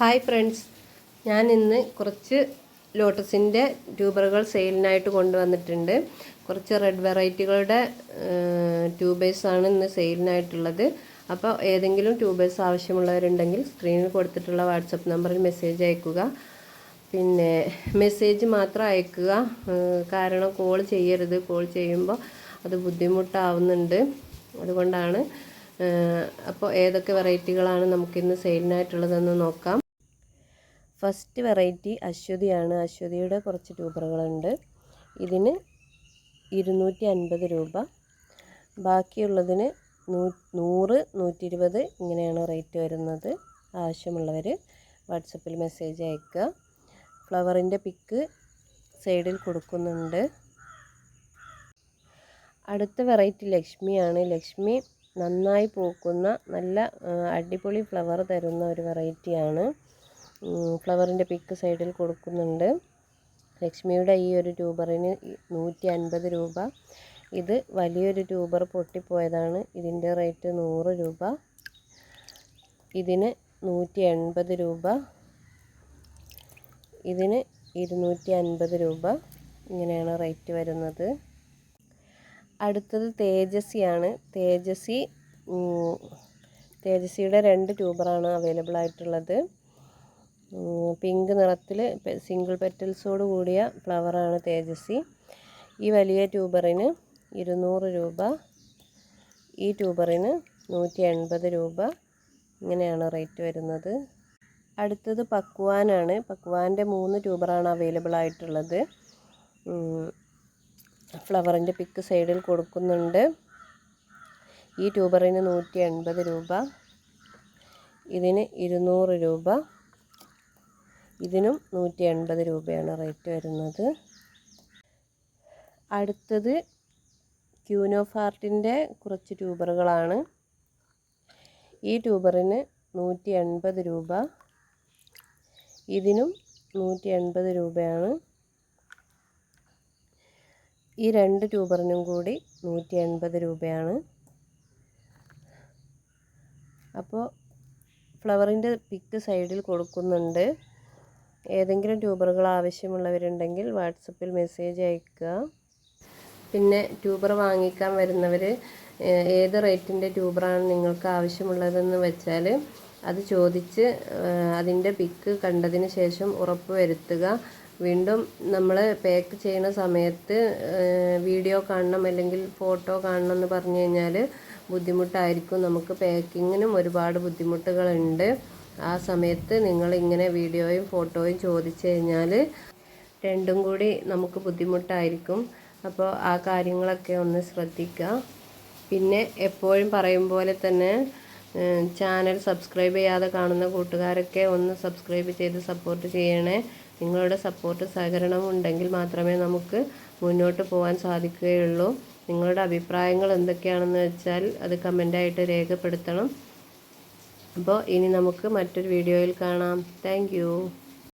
Hi friends. ഞാൻ ഇന്ന് കുറച്ച് ലോട്ടസിന്റെ ട്യൂബറുകൾ സെയിലിനായിട്ട് കൊണ്ടുവന്നിട്ടുണ്ട്. കുറച്ച് റെഡ് വെറൈറ്റികളുടെ ട്യൂബേഴ്സാണ് ഇന്ന് സെയിലിനായിട്ടുള്ളത്. അപ്പോൾ ഏതെങ്കിലും ട്യൂബേഴ്സ് ആവശ്യമുള്ളവരുണ്ടെങ്കിൽ സ്ക്രീനിൽ കൊടുത്തിട്ടുള്ള വാട്സപ്പ് നമ്പറിൽ മെസ്സേജ് അയക്കുക. പിന്നെ മെസ്സേജ് മാത്രം അയക്കുക. കാരണം കോൾ ചെയ്യരുത്. കോൾ ചെയ്യുമ്പോൾ അത് ബുദ്ധിമുട്ടാവുന്നുണ്ട്. അതുകൊണ്ടാണ് അപ്പോൾ ഏതൊക്കെ വെറൈറ്റികളാണ് നമുക്കിന്ന് സെയിലിനായിട്ടുള്ളതെന്ന് നോക്കാം. First variety അശ്വതിയാണ്. അശ്വതിയുടെ കുറച്ച് ട്യൂബറുകളുണ്ട്. ഇതിന് ഇരുന്നൂറ്റി അൻപത് രൂപ. ബാക്കിയുള്ളതിന് നൂ നൂറ് നൂറ്റി ഇരുപത് ഇങ്ങനെയാണ് റേറ്റ് വരുന്നത്. ആവശ്യമുള്ളവർ വാട്സപ്പിൽ മെസ്സേജ് അയക്കുക. ഫ്ലവറിന്റെ പിക്ക് സൈഡിൽ കൊടുക്കുന്നുണ്ട്. അടുത്ത വെറൈറ്റി ലക്ഷ്മിയാണ്. ലക്ഷ്മി നന്നായി പൂക്കുന്ന നല്ല അടിപൊളി ഫ്ലവർ തരുന്ന ഒരു വെറൈറ്റിയാണ്. ഫ്ലവറിന്റെ പിക്ക് സൈഡിൽ കൊടുക്കുന്നുണ്ട്. ലക്ഷ്മിയുടെ ഈ ഒരു ട്യൂബറിന് നൂറ്റി അൻപത് രൂപ. ഇത് വലിയൊരു ട്യൂബർ പൊട്ടിപ്പോയതാണ്. ഇതിന്റെ റേറ്റ് നൂറ് രൂപ. ഇതിന് നൂറ്റി എൺപത് രൂപ. ഇതിന് ഇരുന്നൂറ്റി അൻപത് രൂപ. ഇങ്ങനെയാണ് റേറ്റ് വരുന്നത്. അടുത്തത് തേജസ്സിയാണ്. തേജസ്സി തേജസ്സിയുടെ രണ്ട് ട്യൂബറാണ് അവൈലബിൾ ആയിട്ടുള്ളത് പിങ്ക് നിറത്തിൽ സിംഗിൾ പെറ്റൽസോട് കൂടിയ ഫ്ലവറാണ് തേജസ്വി. ഈ വലിയ ട്യൂബറിന് ഇരുന്നൂറ് രൂപ. ഈ ട്യൂബറിന് നൂറ്റി എൺപത് രൂപ. ഇങ്ങനെയാണ് റേറ്റ് വരുന്നത്. അടുത്തത് പക്വാനാണ്. പക്വാന്റെ മൂന്ന് ട്യൂബറാണ് അവൈലബിൾ ആയിട്ടുള്ളത്. ഫ്ലവറിന്റെ പിക്ക് സൈഡിൽ കൊടുക്കുന്നുണ്ട്. ഈ ട്യൂബറിന് നൂറ്റി എൺപത് രൂപ. ഇതിന് ഇരുന്നൂറ് രൂപ. ഇതിനും നൂറ്റി എൺപത് രൂപയാണ് റേറ്റ് വരുന്നത്. അടുത്തത് ക്യൂനോഫാർട്ടിന്റെ കുറച്ച് ട്യൂബറുകളാണ്. ഈ ട്യൂബറിന് നൂറ്റി എൺപത് രൂപ. ഇതിനും നൂറ്റി എൺപത് രൂപയാണ്. ഈ രണ്ട് ട്യൂബറിനും കൂടി നൂറ്റി എൺപത് രൂപയാണ്. അപ്പോൾ ഫ്ലവറിന്റെ പിക്ക് സൈഡിൽ കൊടുക്കുന്നുണ്ട്. ഏതെങ്കിലും ട്യൂബറുകൾ ആവശ്യമുള്ളവരുണ്ടെങ്കിൽ വാട്സപ്പിൽ മെസ്സേജ് അയക്കുക. പിന്നെ ട്യൂബർ വാങ്ങിക്കാൻ വരുന്നവർ ഏത് റേറ്റിന്റെ ട്യൂബറാണ് നിങ്ങൾക്ക് ആവശ്യമുള്ളതെന്ന് വെച്ചാൽ അത് ചോദിച്ച് അതിന്റെ പിക്ക് കണ്ടതിന് ശേഷം ഉറപ്പ് വരുത്തുക. വീണ്ടും നമ്മൾ പാക്ക് ചെയ്യുന്ന സമയത്ത് വീഡിയോ കാണണം അല്ലെങ്കിൽ ഫോട്ടോ കാണണം എന്ന് പറഞ്ഞു കഴിഞ്ഞാൽ ബുദ്ധിമുട്ടായിരിക്കും. നമുക്ക് പാക്കിങ്ങിനും ഒരുപാട് ബുദ്ധിമുട്ടുകളുണ്ട്. ആ സമയത്ത് നിങ്ങൾ ഇങ്ങനെ വീഡിയോയും ഫോട്ടോയും ചോദിച്ചു കഴിഞ്ഞാൽ രണ്ടും കൂടി നമുക്ക് ബുദ്ധിമുട്ടായിരിക്കും. അപ്പോൾ ആ കാര്യങ്ങളൊക്കെ ഒന്ന് ശ്രദ്ധിക്കുക പിന്നെ എപ്പോഴും പറയും പോലെ തന്നെ ചാനൽ സബ്സ്ക്രൈബ് ചെയ്യാതെ കാണുന്ന കൂട്ടുകാരൊക്കെ ഒന്ന് സബ്സ്ക്രൈബ് ചെയ്ത് സപ്പോർട്ട് ചെയ്യണേ. നിങ്ങളുടെ സപ്പോർട്ട് സഹകരണം ഉണ്ടെങ്കിൽ മാത്രമേ നമുക്ക് മുന്നോട്ട് പോകാൻ സാധിക്കുകയുള്ളൂ. നിങ്ങളുടെ അഭിപ്രായങ്ങൾ എന്തൊക്കെയാണെന്ന് വെച്ചാൽ അത് കമന്റായിട്ട് രേഖപ്പെടുത്തണം. അപ്പോൾ ഇനി നമുക്ക് മറ്റൊരു വീഡിയോയിൽ കാണാം. താങ്ക്